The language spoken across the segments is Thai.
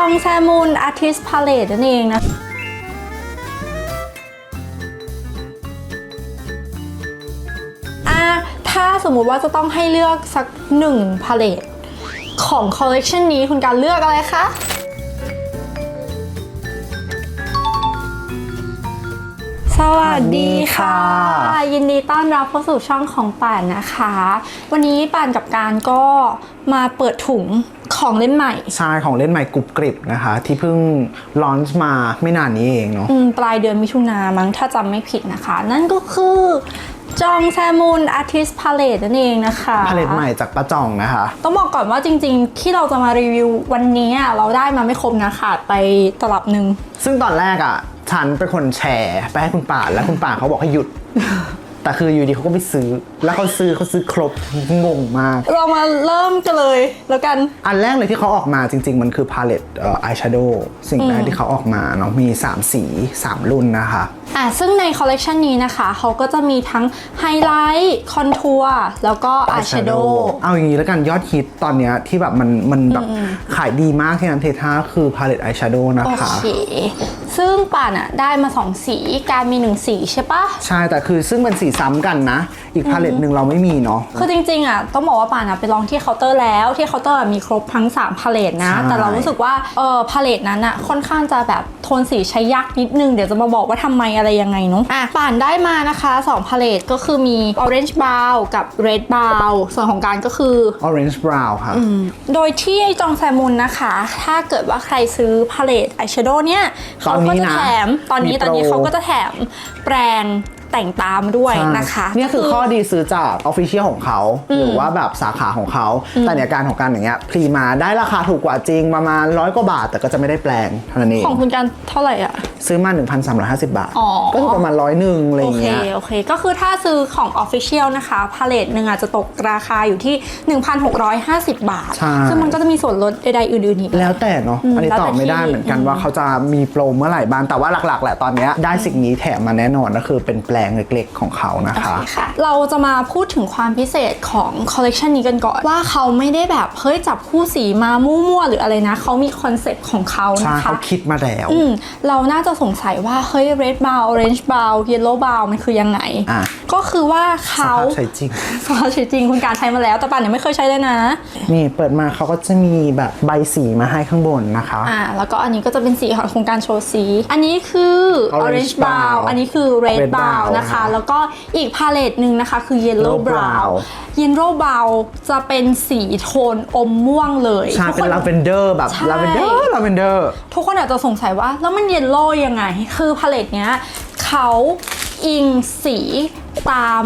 องแซมูนอาร์ติสพาเลตนั่นเองนะอะถ้าสมมุติว่าจะต้องให้เลือกสักหนึ่งพาเลตของคอลเลกชันนี้คุณการเลือกอะไรคะสวัสดีค่ะ ยินดีต้อนรับเข้าสู่ช่องของป่านนะคะ วันนี้ป่านกับการก็มาเปิดถุง ของเล่นใหม่ ใช่ของเล่นใหม่กรุบกริบนะคะ ที่เพิ่งลอนช์มาไม่นานนี้เองเนาะอืมปลายเดือนมิถุนามั้งถ้าจำไม่ผิดนะคะ นั่นก็คือจองแซมูนอาร์ติสพาเลตนั่นเองนะคะผลิตใหม่จากป้าจ่องนะคะ ต้องบอกก่อนว่าจริงๆ ที่เราจะมารีวิววันนี้อะเราได้มาไม่ครบนะขาดไปตลับหนึ่งซึ่งตอนแรกอะฉันเป็นคนแชร์ไปให้คุณป่าแล้วคุณป่าเขาบอกให้หยุด แต่คืออยู่ดีเขาก็ไม่ซื้อ แล้วเขาซื้อเขาซื้อครบงงมาก เรามาเริ่มกันเลยแล้วกัน อันแรกเลยที่เขาออกมาจริง ๆ มันคือพาเลตเอ่ออายแชโดว์สิ่งแรกที่เขาออกมาเนาะมี 3 สี 3 รุ่นนะคะอะซึ่งในคอลเลกชันนี้นะคะ เขาก็จะมีทั้งไฮไลท์คอนทัวร์แล้วก็อายแชโดว์เอาอย่างนี้แล้วกันยอดฮิตตอนเนี้ยที่แบบมันมันแบบขายดีมากที่นันเทท่าคือพาเลตอายแชโดว์นะโอคะเคซึ่งป่านอะได้มา 2 สีการมี 1 สีใช่ปะใช่แต่คือซึ่งเป็นสีซ้ำกันนะ อีกพาเลตหนึ่งเราไม่มีเนาะ คือจริงๆอะต้องบอกว่าป่านอะไปลองที่เคาน์เตอร์แล้วที่เคาน์เตอร์อะมีครบทั้ง3พาเลตนะ ใช่ แต่เรารู้สึกว่าเออพาเลตนั้นอะค่อนข้างจะแบบโทนสีใช้ยากนิดนึง เดี๋ยวจะมาบอกว่าทำไมอะไรยังไงเนาะอะป่านได้มานะคะ2พาเลตก็คือมี orange brown กับ red brown ส่วนของการก็คือ Orange Brown ค่ะ โดยที่จองแซมุนนะคะ ถ้าเกิดว่าใครซื้อพาเลตอายแชโดว์เนี่ยตเขาอนนี้ก็จะนะแถม ตอนนี้มีตอนนี้โปรเขาก็จะแถมแปรง แต่งตามด้วยใช่นะคะเนี่ยคือข้อดีซื้อจากออฟฟิเชียลของเขา หรือว่าแบบสาขาของเขา แต่ในการของการอย่างเงี้ยพรีมาได้ราคาถูกกว่าจริงประมาณร้อยกว่าบาท แต่ก็จะไม่ได้แปลงเท่านั้นเองของคุณการเท่าไหร่อะ ซื้อมา 1,350 บาทอ๋อก็คือประมาณร้อยหนึ่งอะไรอโอย่างเคเงี้ยโอเค ก็คือถ้าซื้อของ Official นะคะพาเลตหนึ่งอาจจะตกราคาอยู่ที่ 1,650 บาทใช่ซึ่งมันก็จะมีส่วนลดใดๆอื่นๆอีกแล้วแต่เนาะอืมอันนี้แล้วตแต่อบไม่ได้ที่เหมือนกันอืมว่าเขาจะมีโปรเมื่อไหร่บ้างแต่ว่าหลักๆแหละตอนเนี้ยได้สิ่งนี้แถมมาแน่นอนก็คือเป็นแปลงเล็กๆของเขานะคะโอเคค่ะเราจะมาพูดถึงความพิเศษของคอลเลกชันนี้กันก่อนว่าเขาไม่ได้แบบเฮ้ยจับคู่สีมามั่วๆหรืออะไรนะ เขามีคอนเซ็ปต์ของเขาใช่นะคะเขาคิดมาแล้วอืมเราน่าจะสงสัยว่าเฮ้ย red brown orange brown yellow brown มันคือยังไงอะก็คือว่าสเขาภาพใช้จริงสภาพใช้จริงคุณการใช้มาแล้วแต่ป่านยังไม่เคยใช้เลยนะ นี่เปิดมาเขาก็จะมีแบบใบสีมาให้ข้างบนนะคะอ่าแล้วก็อันนี้ก็จะเป็นสีของโครงการโชว์สี อันนี้คือ Orange orange brown brown อันนี้คือ red Red brown brown นะคะค่ะแล้วก็อีกพาเลตหนึ่งนะคะ คือ yellow Yellow brown brown yellow brown จะเป็นสีโทนอมม่วงเลยใช่ทุกเป็คนลาเวนเดอร์แบบใช่ลาเวนเดอร์ลาเวนเดอร์ทุกคนอาจจะสงสัยว่า แล้วมันเยลโล่ยังไง คือพาเลตเนี้ยเขาอิงสีตาม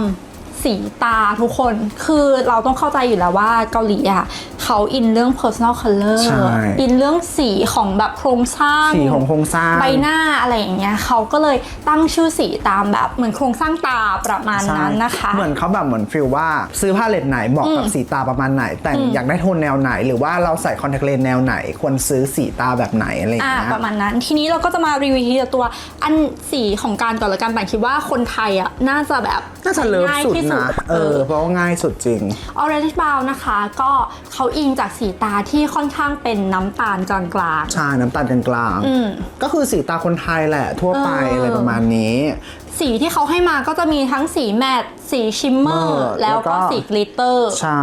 สีตาทุกคน คือเราต้องเข้าใจอยู่แล้วว่าเกาหลีอะ เขาอินเรื่อง personal color ใช่ อินเรื่องสีของแบบโครงสร้าง สีของโครงสร้าง ใบหน้าอะไรอย่างเงี้ยเขาก็เลยตั้งชื่อสีตามแบบเหมือนโครงสร้างตาประมาณนั้นนะคะ เหมือนเขาแบบเหมือนฟิลว่าซื้อผ้าเลตไหนเหมาะกับสีตาประมาณไหน แต่งอยากได้โทนแนวไหน หรือว่าเราใส่คอนแทคเลนส์แนวไหน ควรซื้อสีตาแบบไหนอะไรอย่างอ่าเงี้ย ประมาณนั้น ทีนี้เราก็จะมารีวิวทีละตัวอันสีของการก่อนละกันแต่คิดว่าคนไทยอะน่าจะแบบน่าจะเลิฟง่ายสุดที่นะ เออ เพราะว่าง่ายสุดจริงออเรนจ์บ w วนะคะ ก็เขาอิงจากสีตาที่ค่อนข้างเป็นน้ำตาลกลางใช่น้ำตาลกลางๆก็คือสีตาคนไทยแหละทั่วไปเอออ อะไรประมาณนี้ๆสีที่เขาให้มาก็จะมีทั้งสีแมตต์ สีชิมเมอร์ Shimmer แล้วแล้วก็ก็สีกลิตเตอร์ ใช่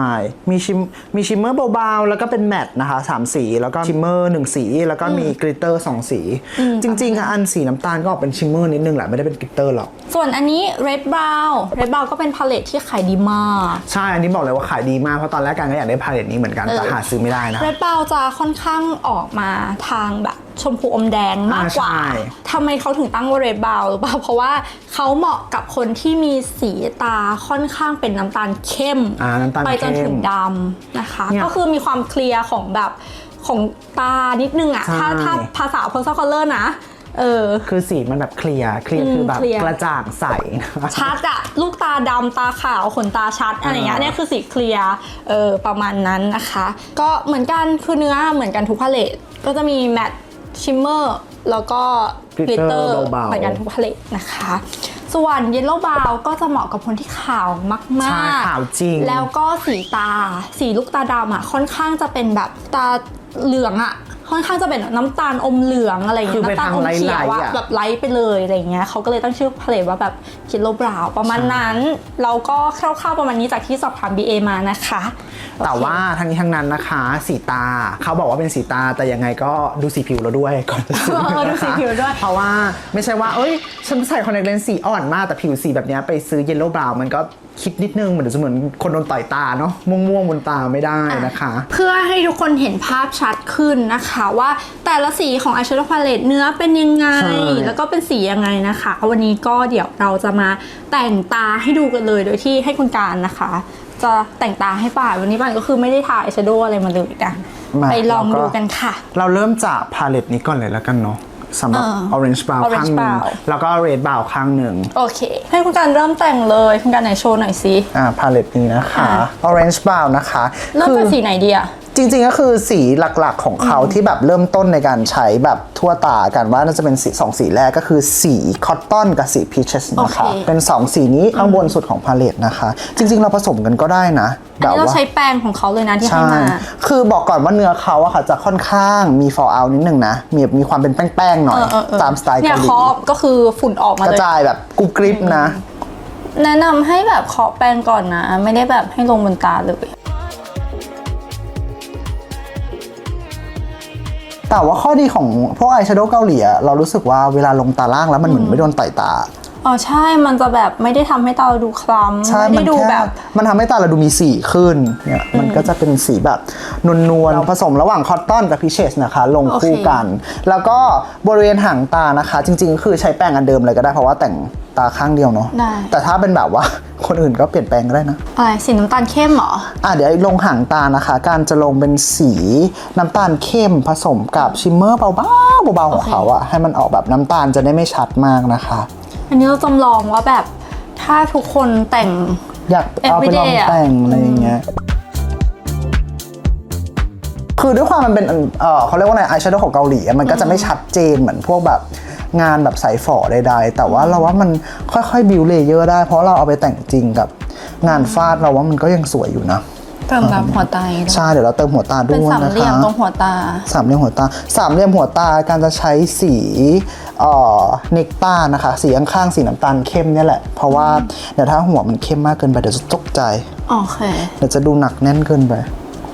มีชิมมีชิมเมอร์เบาๆ แล้วก็เป็นแมตต์นะคะสามสี แล้วก็ชิมเมอร์หนึ่งสี แล้วก็มีกลิตเตอร์สองสี จริงๆอะอันสีน้ำตาลก็ออกเป็นชิมเมอร์นิดนึงแหละ ไม่ได้เป็นกลิตเตอร์หรอก ส่วนอันนี้ red brown red brown ก็เป็นพาเลตที่ขายดีมาก ใช่ อันนี้บอกเลยว่าขายดีมาก เพราะตอนแรกกันก็อยากได้พาเลตนี้เหมือนกัน แต่หาซื้อไม่ได้นะ red brown จะค่อนข้างออกมาทางแบบชมพูอมแดงมากกว่าอ่าใช่ทำไมเขาถึงตั้งว่า red brown หรือเปล่า เพราะว่าเขาเหมาะกับคนที่มีสีตาค่อนข้างเป็นน้ำตาลเข้ม อ่าน้ำตาลไปจนเข้ถึม งดำนะคะ เนี่ยก็คือมีความเคลียร์ของแบบของตานิดนึงอะใช่ ถ้าถ้าภาษา personal color นะ เออ คือสีมันแบบเคลียร์เคลียร์คือแบบเคลียร์ กระจ่างใสนะคะ ชัดอะลูกตาดำตาขาวขนตาชัดอะไรเงี้ยอ่า เนี่ยคือสีเคลียร์เออประมาณนั้นนะคะ ก็เหมือนกันคือเนื้อเหมือนกันทุกพาเลตก็จะมีแมตต์ชิมเมอร์แล้วก็กลิตเตอ glitter ร์เบาๆ เหมือนกันทุกพาเลตนะคะ ส่วนเยลโล่บาวก็จะเหมาะกับคนที่ขาวมากๆใช่ขาวจริง แล้วก็สีตา สีลูกตาดำอะค่อนข้างจะเป็นแบบตาเหลืองอะ ค่อนข้างจะเป็นน้ำตาลอมเหลืองอะไรอย่างคืเงี้อยไปน้ำตาลทางอมเขียวไลท์ๆอะอะ แบบไลท์ไปเลยอะไรอย่างเงี้ยเขาก็เลยตั้งชื่อพาเลตว่าแบบคิโลบราวประมาณนั้น เราก็คร่าวๆประมาณนี้จากที่สอบถาม BA มานะคะแต่โอเคว่าทั้งนี้ทั้งนั้นนะคะ สีตาเขาบอกว่าเป็นสีตาแต่ยังไงก็ดูสีผิวเราด้วยก่อนจะซื้อเออดูสีผิวด้วย เพราะว่าไม่ใช่ว่า เอ้ย ฉันใส่คอนแทคเลนส์สีอ่อนมากแต่ผิวสีแบบเนี้ยไปซื้อเยลโล่บราวมันก็ คิดนิดนึงเหมือนจะเหมือนคนโดนต่อยตาเนาะม่วงๆบนตาไม่ได้นะคะ เพื่อให้ทุกคนเห็นภาพชัดขึ้นนะคะว่าแต่ละสีของ eyeshadow palette เนื้อเป็นยังไง ใช่ แล้วก็เป็นสียังไงนะคะ วันนี้ก็เดี๋ยวเราจะมาแต่งตาให้ดูกันเลยโดยที่ให้คุณการนะคะ จะแต่งตาให้ป่านวันนี้ป่านก็คือไม่ได้ทา eyeshadow อะไรมาเลยนะมาไปลองแล้วก็ดูกันค่ะ เราเริ่มจากพาเลตนี้ก่อนเลยแล้วกันเนาะ สำหรับเออ orange brown orange ข้างหนึ่ง brown แล้วก็ red brown ข้างหนึ่ง โอเค ให้คุณการเริ่มแต่งเลยคุณการไหนโชว์หน่อยสิ อ่าพาเลตนี้นะคะ อ่า orange brown นะคะเริ่มคืจากสีไหนดีอะ จริงๆก็คือสีหลักๆของเขาที่แบบเริ่มต้นในการใช้แบบทั่วตากันว่าน่าจะเป็นสีสองสีแรกก็คือสีคอตตอนกับสีพีชเชสนะคะโอเคเป็น 2 สีนี้ข้างบนสุดของพาเลตนะคะ จริงๆเราผสมกันก็ได้นะอันนี้เราใช้แป้งของเขาเลยนะที่ให้ใช่มา คือบอกก่อนว่าเนื้อเขาอะค่ะจะค่อนข้างมี fall out นิดนึงนะ มีมีความเป็นแป้งๆหน่อยเออเออเออตามสไตล์เนี่เกายหลีเคาะก็คือฝุ่นออกมากระเลยจายแบบกรุบกริบนะ แนะนำให้แบบเคาะแป้งก่อนนะ ไม่ได้แบบให้ลงบนตาเลย แต่ว่าข้อดีของพวกอายแชโดว์เกาหลีอะเรารู้สึกว่าเวลาลงตาล่างแล้วมันเหมือนไม่โดนไต่ตา อ๋อใช่มันจะแบบไม่ได้ทำให้ตาเราดูคล้ำใช่ไม่มัได้นดูแค่แบบ มันทำให้ตาเราดูมีสีขึ้นเนี่ยมันก็จะเป็นสีแบบนวลๆผสมระหว่างคอตตอนกับพิเชสนะคะ ลงคู่กัน แล้วก็บริเวณหางตานะคะ จริงๆก็คือใช้แป้งอันเดิมเลยก็ได้เพราะว่าแต่งตาข้างเดียวเนาะได้ แต่ถ้าเป็นแบบว่า คนอื่นก็เปลี่ยนแปลงก็ได้นะ อะไรสีน้ำตาลเข้มเหรอ อะเดี๋ยวลงหางตานะคะ การจะลงเป็นสีน้ำตาลเข้มผสมกับชิมเมอร์เบาๆเบาๆของโอเคเขาอะให้มันออกแบบน้ำตาลจะได้ไม่ชัดมากนะคะ อันนี้เราจำลองว่าแบบถ้าทุกคนแต่ง อยากเอาไปลอง Everyday อะแต่งอะไรอย่างเงี้ย คือด้วยความมันเป็นเออเขาเรียกว่าอะไรอายแชโดว์ของเกาหลีอะมันก็จะไม่ชัดเจนเหมือนพวกแบบงานแบบใส่ฝอใดๆ แต่ว่าเราว่ามันค่อยๆบิวเลเยอร์ได้ เพราะเราเอาไปแต่งจริงกับงานฟาดเราว่ามันก็ยังสวยอยู่นะ เติมแบบหัวตาอย่างงี้ด้วยใช่เดี๋ยวเราเติมหัวตาด้เป็นวยสามนะเหลี่ยคะมตรงหัวตา สามเหลี่ยมหัวตา สามเหลี่ยมหัวตาการจะใช้สีเอ่อเนกตานะคะ สีข้างๆสีน้ำตาลเข้มเนี่ยแหละ เพราะว่าเดี๋ยวถ้าหัวมันเข้มมากเกินไปเดี๋ยวจะตกใจโอเคเดี๋ยวจะดูหนักแน่นเกินไป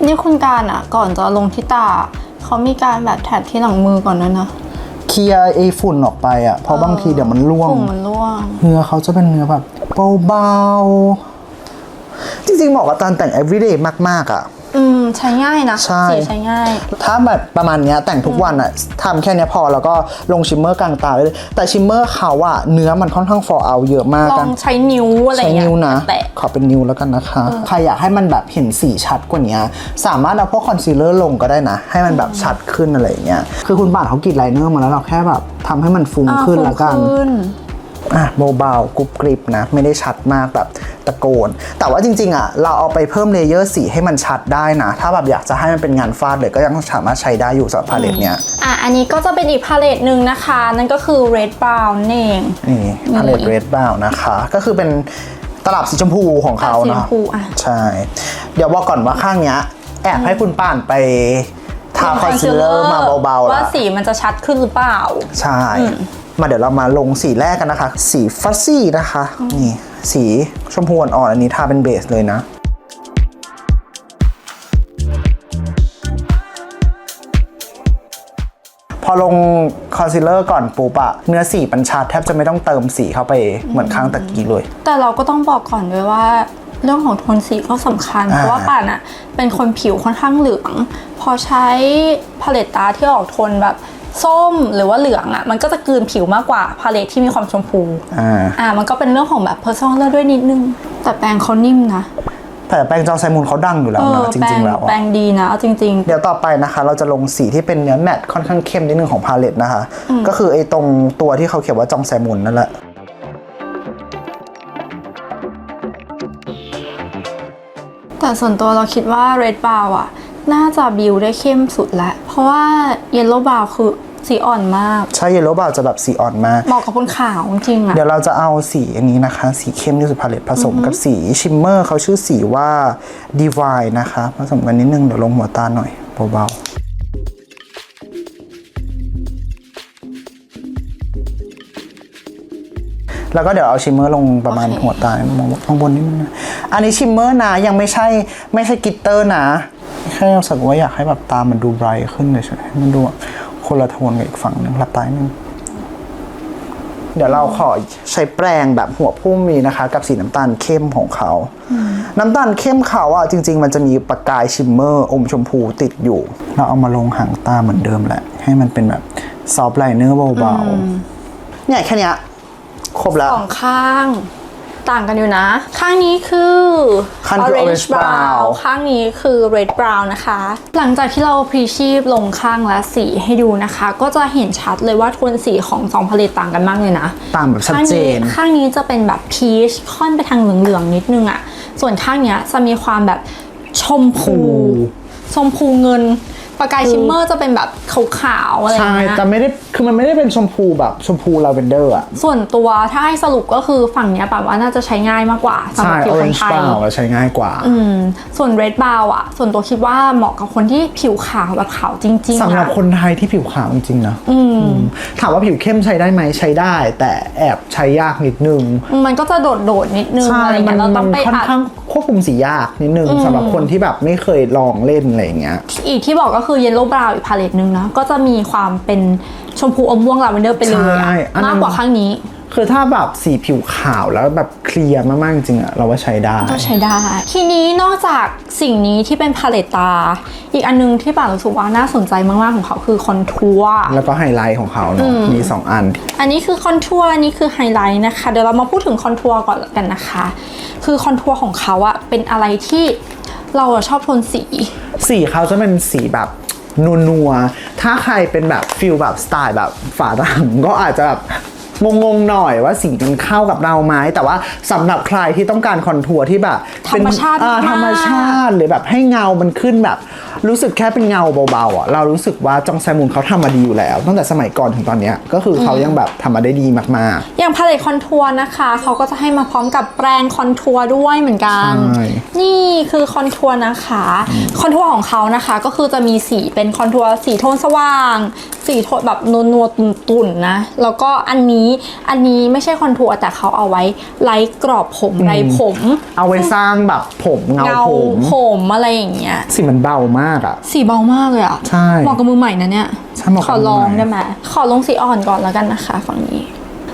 นี่คุณการอะ ก่อนจะลงที่ตาเขามีการแบบแถบที่หลังมือก่อนด้วยนะเคลียร์ไอ้ฝุ่นออกไปอะเพราะบางทีเดี๋ยวมันร่วงฝุ่นมันร่วงเนื้อเขาจะเป็นเนื้อแบบเบาๆ จริงๆเหมาะกับการแต่ง everyday มากๆอะ อืม ใช้ง่ายนะ ใช่ สีใช้ง่าย ถ้าแบบประมาณเนี้ยแต่งทุกวันอะทำแค่เนี้ยพอแล้วก็ลงชิมเมอร์กลางตาได้เลยแต่ชิมเมอร์เขาอะเนื้อมันค่อนข้าง fall out เยอะมากลอกังนใช้นิ้วอะไรใช้เงี้ยนิ้วนะ แตะ ขอเป็นนิ้วแล้วกันนะคะ ใครอยากให้มันแบบเห็นสีชัดกว่านี้สามารถเอาพวกคอนซีลเลอร์ลงก็ได้นะ ให้มันแบบชัดขึ้นอะไรอย่างเงี้ยคือคุณบาทเขากรีดไลเนอร์มาแล้วเราแค่แบบทำให้มันฟุ้งอ่าขึ้นแล้วกันฟุ้งขึ้น อะเบาๆกรุบกริบนะ ไม่ได้ชัดมากแบบตะโกน แต่ว่าจริงๆอะเราเอาไปเพิ่มเลเยอร์สีให้มันชัดได้นะ ถ้าแบบอยากจะให้มันเป็นงานฟาดเลยก็ยังสามารถใช้ได้อยู่สำหรับพาเลตเนี้ยอะอันนี้ก็จะเป็นอีกพาเลตหนึ่งนะคะ นั่นก็คือ red brown นั่นเองนี่พาเลตเรดบ้านะคะ ก็คือเป็นตลับสีชมพูของเขาสีชเนาะมพูอะใช่ เดี๋ยวบอกก่อนว่าข้างเนี้ย แอบให้คุณป่านไปทาคอนซีลเลอร์มาเบาๆว่าละสีมันจะชัดขึ้นหรือเปล่า ใช่ มาเดี๋ยวเรามาลงสีแรกกันนะคะ สีฟัซซี่นะคะ นี่ สีชมพูอ่อนๆอันนี้ทาเป็นเบสเลยนะพอลงคอนซีลเลอร์ก่อนปุ๊บอะเนื้อสีมันชัดแทบจะไม่ต้องเติมสีเข้าไปเหมือนข้างตะกี้เลย แต่เราก็ต้องบอกก่อนด้วยว่า เรื่องของโทนสีก็สำคัญอ่าเพราะว่าป่านอะเป็นคนผิวค่อนข้างเหลือง พอใช้พาเลตตาที่ออกโทนแบบ ส้มหรือว่าเหลืองอะมันก็จะกลืนผิวมากกว่าพาเลตที่มีความชมพูอ่าอ่ามันก็เป็นเรื่องของแบบ personal ด้วยนิดนึง แต่แปรงเขานิ่มนะแต่แปรงจอไซมูนเขาดังอยู่แล้เอวอนะจแปรริงงๆแล้วอะ แปรงดีนะเอาจริง เดี๋ยวต่อไปนะคะ เราจะลงสีที่เป็นเนื้อแมตต์ค่อนข้างเข้มนิดนึงของพาเลตนะคะ ก็คือไอ้ตรงตัวที่เขาเขียนว่าจองแซมุนนั่นแหละ ๆ แต่ส่วนตัวเราคิดว่า red brown อะ น่าจะบิวได้เข้มสุดแล้วเพราะว่าเยลโล่บาวคือสีอ่อนมาก ใช่เยลโล่บาวจะแบบสีอ่อนมาก เหมาะกับคนขาวจริงๆอะเดี๋ยวเราจะเอาสีอันนี้นะคะ สีเข้มที่สุดพาเลตผสมกับสีชิมเมอร์เขาชื่อสีว่า Divine นะคะ ผสมกันนิดนึงเดี๋ยวลงหัวตาหน่อยเบาๆแล้วก็เดี๋ยวเอาชิมเมอร์ลงประมาณหัวตาลมองข้างบนนิดนึงอันนี้ชิมเมอร์นะยังไม่ใช่ไม่ใช่กิตเตอร์นะ แค่รู้สึกว่าอยากให้แบบตามันดูไบรท์ขึ้นเฉยๆให้มันดูแบบคนละโทนกับอีกฝั่งหนึงหลับตาหนึ่งเดี๋ยวเราขอใช้แปรงแบบหัวพุ่มนี้นะคะ กับสีน้ำตาลเข้มของเขา น้ำตาลเข้มเขาอะจริง ๆ มันจะมีประกายชิมเมอร์ อมชมพูติดอยู่ เราเอามาลงหางตาเหมือนเดิมแหละ ให้มันเป็นแบบซอฟต์ไลเนอร์เบาๆเนี่ยแค่เนี้ยครบแล้วสองข้าง ต่างกันอยู่นะ ข้างนี้คือ ข้างนี้คือ orange brown ข้างนี้คือ red brown นะคะ หลังจากที่เราพรีชีพลงข้างและสีให้ดูนะคะ ก็จะเห็นชัดเลยว่าโทนสีของสองผลิตต่างกันมากเลยนะต่างแบบชัดข้างเจนี้นข้างนี้จะเป็นแบบพีชค่อนไปทางเหลืองๆนิดนึงอะส่วนข้างเนี้ยจะมีความแบบชมพู ชมพูเงิน ประกายชิมเมอร์จะเป็นแบบขาวๆอะไรอย่างใช่เงี้ย แต่ไม่ได้คือมันไม่ได้เป็นชมพูแบบชมพูลาเวนเดอร์อะส่วนตัวถ้าให้สรุปก็คือฝั่งเนี้ยปะว่าน่าจะใช้ง่ายมากกว่าสำหใช่รับผิวคน orange ไทย brown อะใช้ง่ายกว่า อืมส่วน red brown อะส่วนตัวคิดว่าเหมาะกับคนที่ผิวขาวแบบขาวจริงๆสำหรับอะคนไทยที่ผิวขาวจริงๆนะอืมถามว่าผิวเข้มใช้ได้ไหมใช้ได้ แต่แอบใช้ยากนิดนึง มันก็จะโดดๆนิดนึงใช่ อะไรมัเงี้นยเรามัต้องนไปค่อนอัดข้างควบคุมสียากนิดนึงสำหรับคนที่แบบไม่เคยลองเล่นอะไรอย่างเงี้ย อีกที่บอกก็คือ yellow brown อีกพาเลตหนึ่งนะก็จะมีความเป็นชมพูอมม่วงลาเวนเดอร์ไปเลยใช่อะอันนั้น มากกว่าข้างนี้คือถ้าแบบสีผิวขาวแล้วแบบเคลียร์มากๆจริงๆอะเราว่าใช้ได้ ก็ใช้ได้ ทีนี้นอกจากสิ่งนี้ที่เป็นพาเลตตา อีกอันนึงที่ป่านรู้สึกว่าน่าสนใจมากๆของเขาคือคอนทัวร์ แล้วก็ไฮไลท์ของเขาเนาะมีสองอัน อันนี้คือคอนทัวร์อันนี้คือไฮไลท์นะคะ เดี๋ยวเรามาพูดถึงคอนทัวร์ก่อนกันนะคะ คือคอนทัวร์ของเขาอะเป็นอะไรที่เราอะชอบโทนสี สีเขาจะเป็นสีแบบ นัวๆ ถ้าใครเป็นแบบฟิลแบบสไตล์แบบฝาดำก็อาจจะแบบงงๆหน่อยว่าสีมันเข้ากับเราไหมแต่ว่าสำหรับใครที่ต้องการคอนทัวร์ที่แบบเป็นธรรมชาติเออมากธรรมชาติหรือแบบให้เงามันขึ้นแบบ รู้สึกแค่เป็นเงาเบาๆอะเรารู้สึกว่าจองแซมุนเขาทำมาดีอยู่แล้ว ตั้งแต่สมัยก่อนถึงตอนเนี้ยก็คือเขายังแบบทำมาได้ดีมาก อย่างพาเลตคอนทัวร์นะคะ เขาก็จะให้มาพร้อมกับแปรงคอนทัวร์ด้วยเหมือนกัน ใช่ นี่คือคอนทัวร์นะคะ คอนทัวร์ของเขานะคะ ก็คือจะมีสีเป็นคอนทัวร์สีโทนสว่าง สีโทนแบบนวลนวลตุ่นตุ่นๆนะ แล้วก็อันนี้อันนี้ไม่ใช่คอนทัวร์แต่เขาเอาไว้ไล่กรอบผมไรผมๆเอาไว้สร้างแบบผมเงาเงาผม ผมอะไรอย่างเงี้ย สีมันเบามากอะ สีเบามากเลยอะใช่เหมาะกับมือใหม่นะเนี่ย ใช่เหมาะขกับอมือลองใหม่ ได้ไหมขอลงสีอ่อนก่อนแล้วกันนะคะ ฝั่งนี้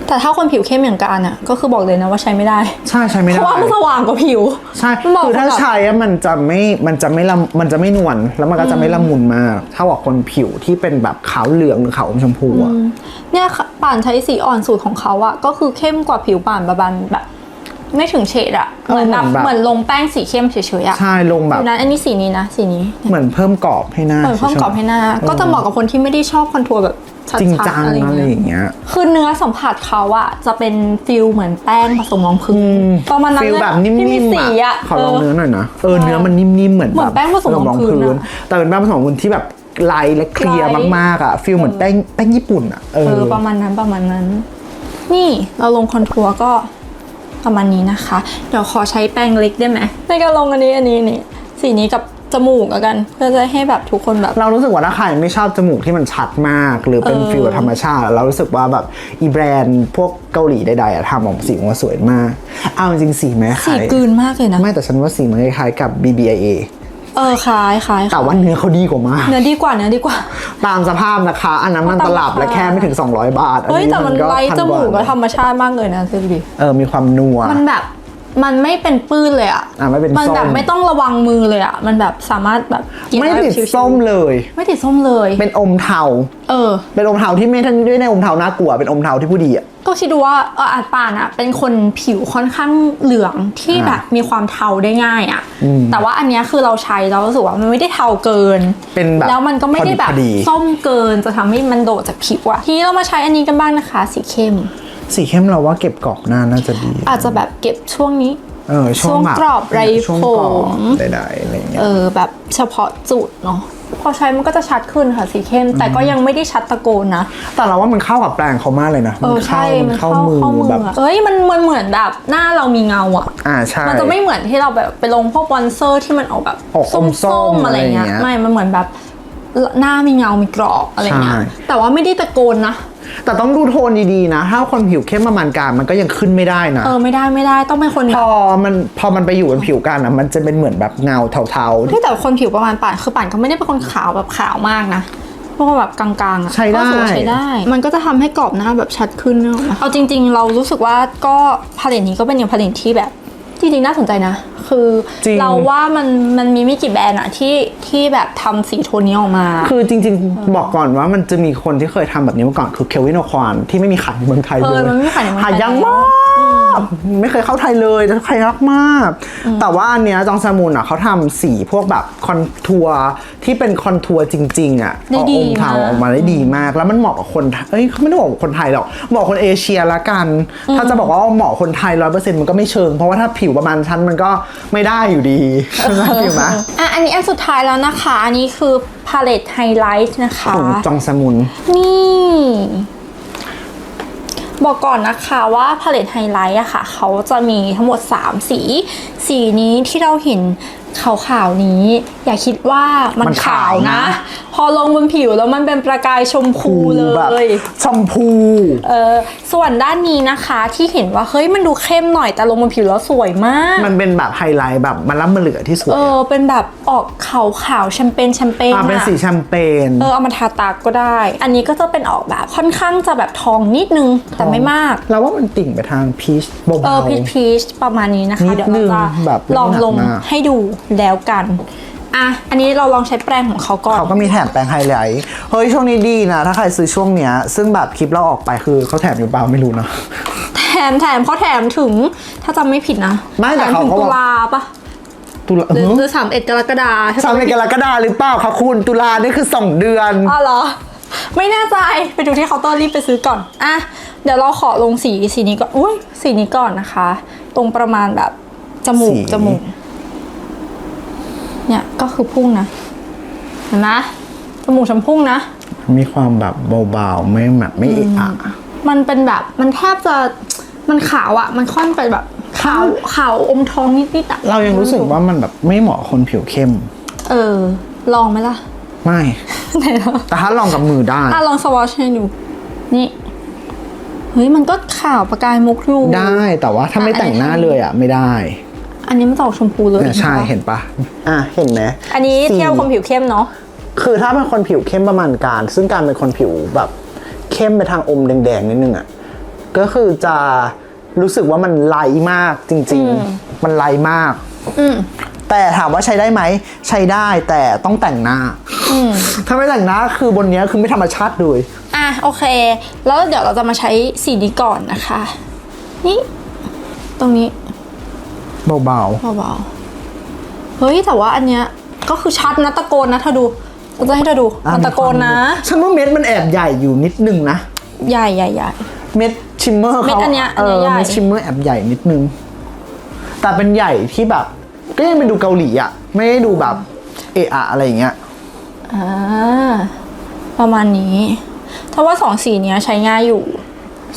แต่ถ้าคนผิวเข้มอย่างการอะก็คือบอกเลยนะว่าใช้ไม่ได้ ใช่ใช้ไม่เพได้ราะว่ามันสว่างกว่าผิว ใช่มันบอกคือถ้าแบบใช้อะมันจะไม่มันจะไม่ละมันจะไม่นวลแล้วมันก็จะไม่ละมุนมากเท่ากับคนผิวที่เป็นแบบขาวเหลืองหรือขาวอมชมพูอะเนี่ยค่ะป่านใช้สีอ่อนสูตรของเขาอะก็คือเข้มกว่าผิวป่านประมาณแบบ ไม่ถึงเฉดอะเหมือนแบบเหมือนลงแป้งสีเข้มเฉยๆอะใช่ลงแบบดูนะอันนี้สีนี้นะสีนี้เหมือนเพิ่มกรอบให้หน้าเหมือนเพิ่มกรอบให้หน้า ก็จะเหมาะกับคนที่ไม่ได้ชอบคอนทัวร์แบบชัดจริงๆจังอะไรอย่างอะไรเงี้ยอย่างเงี้ย คือเนื้อสัมผัสเขาอะจะเป็นฟิลเหมือนแป้งผสมรองพื้นประมาณนั้นฟีลเลยแบบนิ่ที่มีมๆสีอะอะขอลองเออเนื้อหน่อยนะ เออเนื้อมันนิ่มๆเหมือนเหมือนแป้งผสมรองพื้นอะแต่เป็นแป้งผสมรองพื้นที่แบบลายและเคลียร์ไลท์มากๆอะฟีลเหมือนแป้งแป้งญี่ปุ่นอะเอเอออประมาณนั้นประมาณนั้น นี่เราลงคอนทัวร์ก็ ประมาณนี้นะคะ เดี๋ยวขอใช้แป้งเล็กได้ไหมในการลงอันนี้อันนี้นี่สีนี้กับจมูกแล้วกัน เพื่อจะให้แบบทุกคนแบบ เรารู้สึกว่าถ้าใครไม่ชอบจมูกที่มันชัดมาก หรือเป็นเออฟิลแบบธรรมชาติ เรารู้สึกว่าแบบอีแบรนด์พวกเกาหลีใดๆอะทำออกมาสีออกมาสวยมากเอาจริงๆสีไหมสีคล้ายกลืนมากเลยนะไม่แต่ฉันว่าสีมันคล้ายๆกับ BBIA เออคล้ายคล้ายแต่ว่าเนื้อเขาดีกว่ามาก เนื้อดีกว่าเนื้อดีกว่า ตามสภาพนะคะ อันนั้นมันก็ตามตลับและราคาแค่ไม่ถึง 200 บาทเฮ้ยแต่มันก็ไล่พันจมูกว่าก็ธรรมชาติมากเลยนะดูดิเออมีความนัวมันแบบ มันไม่เป็นปื้นเลยอะอะไม่เป็นมันแบบส้มไม่ต้องระวังมือเลยอะมันแบบสามารถแบบเก็บไม่ว้ติดชิวๆส้มเลย ไม่ติดส้มเลย เป็นอมเทา เออ เป็นอมเทาที่ไม่ทันด้วยในอมเทาน่ากลัว เป็นอมเทาที่ผู้ดีอะ ก็คิดดูว่าเอออาจป่านอะเป็นคนผิวค่อนข้างเหลืองที่อ่าแบบมีความเทาได้ง่ายอะแต่ว่าอันเนี้ยคือเราใช้เรารู้สึกว่ามันไม่ได้เทาเกินเป็นแบบแล้วมันก็ไม่ได้แบบพอดี ส้มเกินจะทำให้มันโดดจากผิวอะทีนี้เรามาใช้อันนี้กันบ้างนะคะ สีเข้ม สีเข้มเราว่าเก็บกรอบหน้าน่าจะดี อาจจะแบบเก็บช่วงนี้ เออช่วงช่วงแบบกรอบไรช่วงกรอบผมใดๆอะไรอย่างเงี้ยเออแบบเฉพาะจุดเนาะพอใช้มันก็จะชัดขึ้นค่ะสีเข้ม แต่ก็ยังไม่ได้ชัดตะโกนนะ แต่เราว่ามันเข้ากับแปลงเขามากเลยนะเออใช่มันเข้ามือเข้ามือแบบอะเอ้ยมันมันเหมือนแบบหน้าเรามีเงาอะอ่าใช่มันจะไม่เหมือนที่เราแบบไปลงพวกบอนเซอร์ที่มันออกแบบออกอมส้มๆอะไรเงี้ยอะไรอย่างเงี้ยไม่มันเหมือนแบบหน้ามีเงา มีกรอบอะไรเงี้ยใช่แต่ว่าไม่ได้ตะโกนนะ แต่ต้องดูโทนดีๆนะ ถ้าคนผิวเข้มประมาณกลางมันก็ยังขึ้นไม่ได้นะ เออไม่ได้ไม่ได้ต้องเป็นคนพอมันพอมันไปอยู่บนผิวกลางอะมันจะเป็นเหมือนแบบเงาเทาๆเฮ้ยแต่คนผิวประมาณป่านคือป่านก็ไม่ได้เป็นคนขาวแบบขาวมากนะเพราะว่าแบบกลางๆอะใช้ได้ก็รู้สึกว่าใช้ได้ มันก็จะทำให้กรอบหน้าแบบชัดขึ้นนึกออกไหมเอาจริง ๆ เรารู้สึกว่าก็พาเลตนี้ก็เป็นอย่างพาเลตที่แบบ จริงๆน่าสนใจนะ คือจริง เราว่ามันมันมีไม่กี่แบรนด์อะที่ที่แบบทำสีโทนนี้ออกมา คือจริง ๆ บอกก่อนว่ามันจะมีคนที่เคยทำแบบนี้มาก่อนคือเควินโอควานที่ไม่มีขายในเมืองไทยเอเลอยมันไม่มีขายในเมืองไทย หายากมาก ไม่เคยเข้าไทยเลยแต่ใครรักมาก แต่ว่าอันเนี้ยจองซามูนอะเขาทำสีพวกแบบคอนทัวร์ที่เป็นคอนทัวร์จริง ๆ อะได้เอาดีองค์เทามากออกมาได้ดีมาก แล้วมันเหมาะกับคนไทยเอ้ยเขาไม่ได้บอกคนไทยหรอกบอกคนเอเชียละกัน ถ้าจะบอกว่าเหมาะคนไทยร้อยเปอร์เซ็นต์มันก็ไม่เชิง เพราะว่าถ้าผิวประมาณชั้นมันก็ไม่ได้อยู่ดีผิวไหมอะอันนี้อันสุดท้ายแล้วนะคะ อันนี้คือพาเลตไฮไลท์นะคะ ของจองซามุน นี่ บอกก่อนนะคะว่าพาเลตไฮไลท์อะค่ะเขาจะมีทั้งหมด 3 สี สีนี้ที่เราเห็น ขาวๆนี้ อย่าคิดว่ามันมันขาวขาวนะ นะ พอลงบนผิวแล้วมันเป็นประกายชมพูเลแบบย ชมพู เออส่วนด้านนี้นะคะที่เห็นว่าเฮ้ยมันดูเข้มหน่อยแต่ลงบนผิวแล้วสวยมาก มันเป็นแบบไฮไลท์แบบมันล้ำมันเหลือที่สวยเออ เป็นแบบออกขาวๆแชมเปญแชมเปญอ่าเป็นอะสีแชมเปญ เออเอามาทาตาก็ได้ อันนี้ก็จะเป็นออกแบบค่อนข้างจะแบบทองนิดนึงแต่ไม่มาก เราว่ามันติ่งไปทางพีชเบา เออๆพีชพีชประมาณนี้นะคะ นิดเดี๋ยวเราจะนึงแบบไม่ลองหนักลงมาก ให้ดูแล้วกันอะอันนี้เราลองใช้แปรงของเขาก่อนเขาก็มีแถมแปรงไฮไลท์เฮ้ยช่วงนี้ดีนะถ้าใครซื้อช่วงเนี้ยซึ่งแบบคลิปเราออกไปคือเขาแถมอยู่เปล่าไม่รู้นะแถมแถมเขาแถมถึงถ้าจำไม่ผิดนะไม่แต่แถมถึงเขาก็ตุบอกลาปะตุลาหรือหรือสามเอ็ดกรกฎาคมสามเดือนกรกฎาหรือเปล่าคะคุณตุลานี่คือ2เดือนอ๋อเหรอไม่แน่ใจไปดูที่เคาน์เตอร์รีบไปซื้อก่อนอะเดี๋ยวเราขอลงสีสีนี้ก่อนอุ้ยสีนี้ก่อนนะคะ ตรงประมาณแบบจมูกสีจมูก เนี่ยก็คือพุ่งนะเห็นไหมจมูกฉันพุ่งนะ มีความแบบเบาๆไม่แบบไม่เอะอะมันเป็นแบบมันแทบจะมันขาวอะมันค่อนไปแบบขาวขาวอมทองนิดๆอะเรายังรู้สึกว่ามันแบบไม่เหมาะคนผิวเข้ม เออ ลองไหมล่ะ ไม่ ไหนลองแต่ถ้าลองกับมือได้อะลองสวอชให้ดูนี่เฮ้ยมันก็ขาวประกายมุกอยู่ได้แต่ว่าถ้าไม่อะแต่งหน้าอันนี้เลยอะ ไม่ได้ อันนี้มันจะออกชมพูเลยเนี่ยใช่ปะเห็นปะอะเห็นไหมอันนี้สีเที่ยวคนผิวเข้มเนาะคือถ้าเป็นคนผิวเข้มประมาณการ ซึ่งการเป็นคนผิวแบบเข้มไปทางอมแดงๆนิดนึงอะก็คือจะรู้สึกว่ามันไลท์มากจริง ๆ มันไลท์มากอืมแต่ถามว่าใช้ได้ไหมใช้ได้แต่ต้องแต่งหน้าอืมถ้าไม่แต่งหน้าคือบนเนี้ยคือไม่ธรรมชาติเลยอะโอเค แล้วเดี๋ยวเราจะมาใช้สีนี้ก่อนนะคะ นี่ ตรงนี้ เบาเบาๆเฮ้ยแต่ว่าอันเนี้ยก็คือชัดนะตะโกนนะเธอดูเราจะให้เธอดูๆมันตะโกนนะ ฉันว่าเม็ดมันแอบใหญ่อยู่นิดนึงนะ ใหญ่ใหญ่ใหญ่ เม็ดชิมเมอร์เม็ดเขาอันเนี้ยอัเอนเนี้อยใหญ่ เม็ดชิมเมอร์แอบใหญ่นิดนึง แต่เป็นใหญ่ที่แบบ ก็ยังเป็นดูเกาหลีอะ ไม่ได้ดูแบบเอะอะอะไรอย่างเงี้ย อ่าประมาณนี้ถ้าว่าสองสีเนี้ยใช้ง่ายอยู่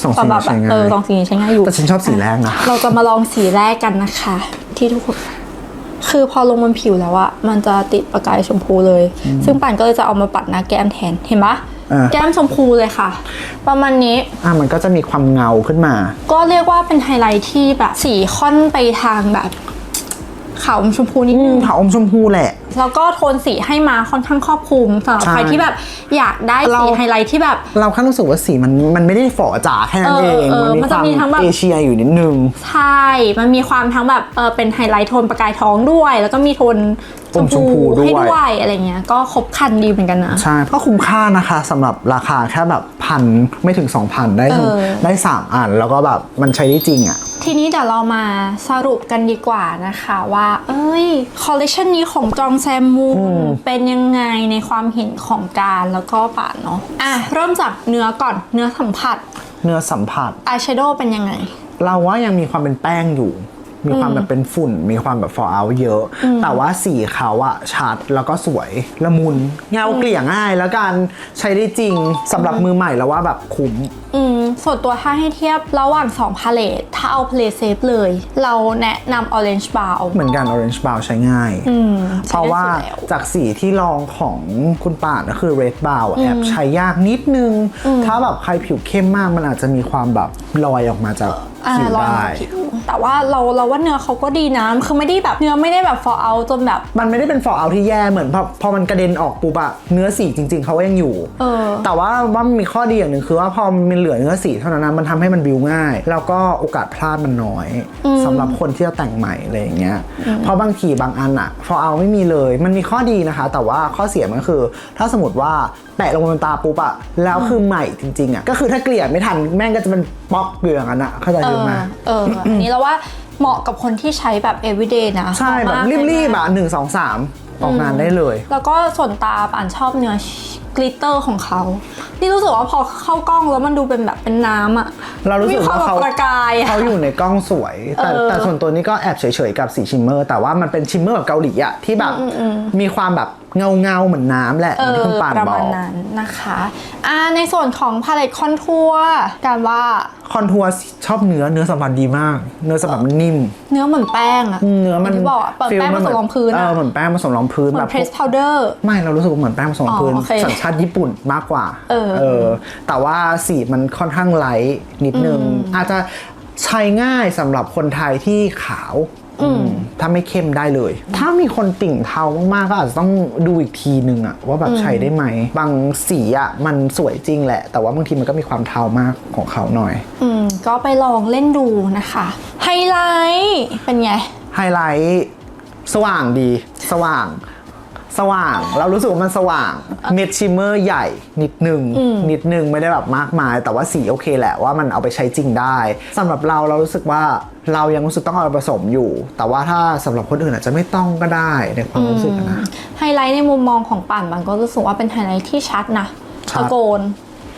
สองสีสำหรับแบใช้บง่าเออยสองสีนี้ใช้ง่ายอยู่ แต่ฉันชอบสีแรกนะ เราจะมาลองสีแรกกันนะคะ ที่ทุกคน คือพอลงบนผิวแล้วอะมันจะติดประกายชมพูเลย ซึ่งปั่นก็เลยจะเอามาปัดหน้าแก้มแทนเห็นปะอ่า แก้มชมพูเลยค่ะ ประมาณนี้อะมันก็จะมีความเงาขึ้นมา ก็เรียกว่าเป็นไฮไลท์ที่แบบสีค่อนไปทางแบบ ขาวอมชมพูนิดนึงขาวอมชมพูแหละ แล้วก็โทนสีให้มาค่อนข้างครอบคลุมสำหรับใช่ใครที่แบบอยากได้เรา สีไฮไลท์ที่แบบ เราแค่รู้สึกว่าสีมันมันไม่ได้ฝ่อจ๋าแค่นั้นเอเอองเออมันมีมันคจะวามมีทั้งแบบ เอเชียอยู่นิดนึง ใช่ มันมีความทั้งแบบเออเป็นไฮไลท์โทนประกายท้องด้วย แล้วก็มีโทนชม อมชมพูพูด้วย ให้ด้วยอะไรเงี้ยก็ครบครันดีเหมือนกันนะ ใช่ ก็คุ้มค่านะคะสำหรับราคาแค่แบบพันไม่ถึง 2,000 ได้ทั้งเออ ได้สามอัน แล้วก็แบบมันใช้ได้จริงอะ ทีนี้เดี๋ยวเรามาสรุปกันดีกว่านะคะว่า เอ้ยคอลเลคชันนี้ของจองแซมมูนเป็นยังไงในความเห็นของการแล้วก็ป่านเนาะอะเริ่มจากเนื้อก่อนเนื้อสัมผัสเนื้อสัมผัส อายแชโดว์เป็นยังไง เราว่ายังมีความเป็นแป้งอยู่ มีความแบบเป็นฝุ่น มีความแบบฟอร์เอาเยอะ แต่ว่าสีเขาอะชัดแล้วก็สวยละมุนเงาเกลี่ยง่ายแล้วกันใช้ได้จริงสำหรับมือใหม่แล้วว่าแบบคุ้ม อืมส่วนตัวถ้าให้เทียบระหว่าง2พาเลตถ้าเอาพาเลตเซฟเลย เราแนะนำ Orange Brown เหมือนกัน Orange Brown ใช้ง่าย อืมเพราะว่าใช้ได้สุดแล้วจากสีที่ลองของคุณป่านก็คือ Red Brown อะแอบใช้ยากนิดนึง ถ้าแบบใครผิวเข้มมากมันอาจจะมีความแบบลอยออกมาจากอ่าผิวลอยได้มาผิวแต่ว่าเราเราว่าเนื้อเขาก็ดีนะคือไม่ได้แบบเนื้อไม่ได้แบบ fall out จนแบบ มันไม่ได้เป็นฟอร์เอาที่แย่เหมือนพอพอมันกระเด็นออกปุ๊บอะเนื้อสีจริง ๆเขาก็ยังอยู่เออแต่ว่าว่ามันมีข้อดีอย่างหนึ่งคือว่าพอมันเหลือเนื้อสีเท่านั้นนะมันทำให้มันบิวง่าย แล้วก็โอกาสพลาดมันน้อยสำหรับคนที่จะแต่งใหม่อะไรอย่างเงี้ยเพราะบางทีบางอันอะฟอร์เอาไม่มีเลย มันมีข้อดีนะคะ แต่ว่าข้อเสียมันก็คือ ถ้าสมมติว่าแปะลงบนตาปุ๊บอะแล้วคือใหม่จริงๆอะก็คือถ้าเกลี่ยไม่ทันแม่งก็จะเป็นป๊อกเกลืองอันอะเข้าใจเอใช่อไหมเอออันนี้เราว่าเหมาะกับคนที่ใช้แบบ everyday นะใช่แบบเหมาะมากรีบๆเลยนะอะหนึ่งสองสามออกงานได้เลย แล้วก็ส่วนตาอ่านชอบเนื้อ กลิตเตอร์ของเขา นี่รู้สึกว่าพอเข้ากล้องแล้วมันดูเป็นแบบเป็นน้ำอะเรารู้สึกว่าเขามีควมแบบประกายอะเขาอยู่ในกล้องสวย แต่เออแต่ส่วนตัวนี้ก็แอบเฉยๆกับสีชิมเมอร์ แต่ว่ามันเป็นชิมเมอร์แบบเกาหลีอะที่แบบมีความแบบเงาเงาๆเหมือนน้ำแหละเอเหมือนที่อคุณปานประบอมาณกนั้นนะคะอ่าในส่วนของพาเลตคอนทัวร์การว่าคอนทัวร์ชอบเนื้อเนื้อสัมผัสดีมาก เนื้อสัมผัสมันนิ่ม เนื้อเหมือนแป้งอะเนื้อมันที่บอกอะเปิดฟีลแป้งผสมรองพื้นเออะอเหมือนแป้งผสมรองพื้นเหมืแบอนบเพรสพาวเดอร์ไม่เรารู้สึกว่าเหมือนแป้งผสมรองพื้นอ๋อโอเคสัญชาติญี่ปุ่นมากกว่าเออ แต่ว่าสีมันค่อนข้างไลท์นิดนึง อาจจะใช้ง่ายสำหรับคนไทยที่ขาวอืมถ้าไม่เข้มได้เลย ถ้ามีคนติ่งเทามากๆก็อาจจะต้องดูอีกทีนึงอะว่าแบบใช้ได้ไหม บางสีอะมันสวยจริงแหละ แต่ว่าบางทีมันก็มีความเทามากของเขาหน่อย อืม ก็ไปลองเล่นดูนะคะ ไฮไลท์เป็นไง ไฮไลท์สว่างดี สว่าง สว่าง เรารู้สึกว่ามันสว่าง เม็ดชิมเมอร์ใหญ่นิดนึง นิดนึงไม่ได้แบบมากมาย แต่ว่าสีโอเคแหละว่ามันเอาไปใช้จริงได้สำหรับเราเรารู้สึกว่าเรายังรู้สึกต้องเอาไปผสมอยู่ แต่ว่าถ้าสำหรับคนอื่นอาจจะไม่ต้องก็ได้ในความรู้สึกอะนะไฮไลท์ในมุมมองของปั่นมันก็รู้สึกว่าเป็นไฮไลท์ที่ชัดนะชัดตะโกน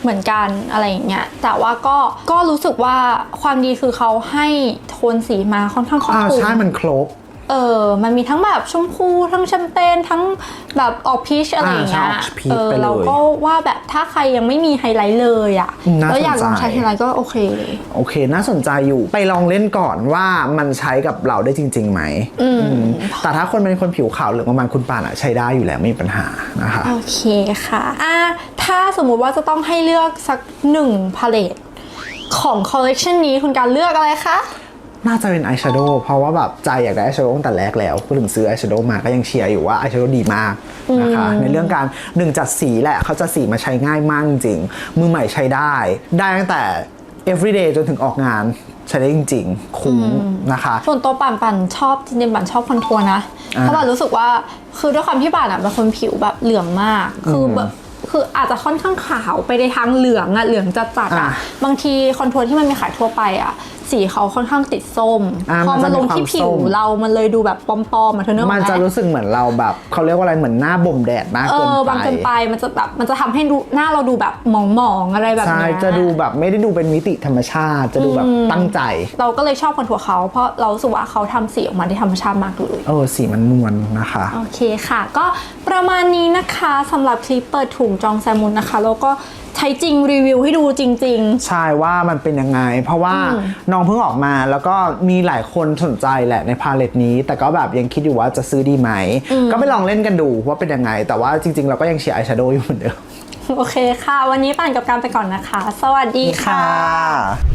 เหมือนกันอะไรอย่างเงี้ยแต่ว่าก็ก็รู้สึกว่าความดีคือเขาให้โทนสีมาค่อนข้างครอบอ่าคลุมใช่มันครบ เออ มันมีทั้งแบบชมพู ทั้งแชมเปญ ทั้งแบบออกพีชอะไรอย่างเงี้ยอ่าใช่ออก peach เออไปเลยเราก็ว่าแบบถ้าใครยังไม่มีไฮไลท์เลยอะอืมน่าแล้วอยากสนใจลองใช้ไฮไลท์ก็โอเคโอเค น่าสนใจอยู่ ไปลองเล่นก่อนว่ามันใช้กับเราได้จริงๆไหมอืมแต่ถ้าคนเป็นคนผิวขาวหรือประมาณคุณปานอะใช้ได้อยู่แล้วไม่มีปัญหานะคะ โอเคค่ะ อะ ถ้าสมมุติว่าจะต้องให้เลือกสักหนึ่งพาเลตของคอลเลกชันนี้คุณการเลือกอะไรคะ น่าจะเป็นอายแชโดว์เพราะว่าแบบใจอยากได้อายแชโดว์ตั้งแต่แรกแล้วก็ถึงซื้ออายแชโดว์มาก็ยังเชียร์อยู่ว่าอายแชโดว์ดีมากนะคะ ในเรื่องการหนึ่งจัดสีแหละเขาจะสีมาใช้ง่ายมากจริงๆมือใหม่ใช้ได้ ได้ตั้งแต่ everyday จนถึงออกงานใช้ได้จริงๆ คุ้มนะคะ ส่วนตัวปั่นปั่นชอบจริงๆปั่นชอบคอนทัวร์นะอ่าเพราะปั่นรู้สึกว่าคือด้วยความที่ปั่นอะเป็นคนผิวแบบเหลืองมาก คือแบบคืออาจจะค่อนข้างขาวไปในทางเหลืองอะเหลืองจัดจัดๆอะอ่าบางทีคอนทัวร์ที่มันมีขายทั่วไปอะ สีเขาค่อนข้างติดส้มอ่าพอมันมาจะลงมีความที่ผิวส้ม เรามันเลยดูแบบปลอมๆอะเธอเนกอะมันจะรู้สึกเหมือนเราแบบเขาเรียกว่าอะไรเหมือนหน้าบ่มแดดมากเอเกินอไปบางเกินไปมันจะแบบมันจะทำให้ดูหน้าเราดูแบบหมองๆอะไรแบบใช่เนี้ย จะดูแบบไม่ได้ดูเป็นมิติธรรมชาติ จะดูแบบตั้งใจ เราก็เลยชอบคอนทัวร์เขาเพราะเรารู้สึกว่าเขาทำสีออกมาได้ธรรมชาติมากเลย เออสีมันนวลนะคะ โอเคค่ะ ก็ประมาณนี้นะคะสำหรับคลิปเปิดถุงจองแซมมุนนะคะ แล้วก็ ใช้จริงรีวิวให้ดูจริง ใช่ว่ามันเป็นยังไง เพราะว่าน้องเพิ่งออกมาแล้วก็มีหลายคนสนใจแหละในพาเลตนี้ แต่ก็แบบยังคิดอยู่ว่าจะซื้อดีไหม ก็ไปลองเล่นกันดูว่าเป็นยังไง แต่ว่าจริง ๆ เราก็ยังเชียร์อายแชโดว์อยู่เหมือนเดิม ๆ โอเคค่ะ วันนี้ปั่นกับการไปก่อนนะคะ สวัสดีค่ะค่ะ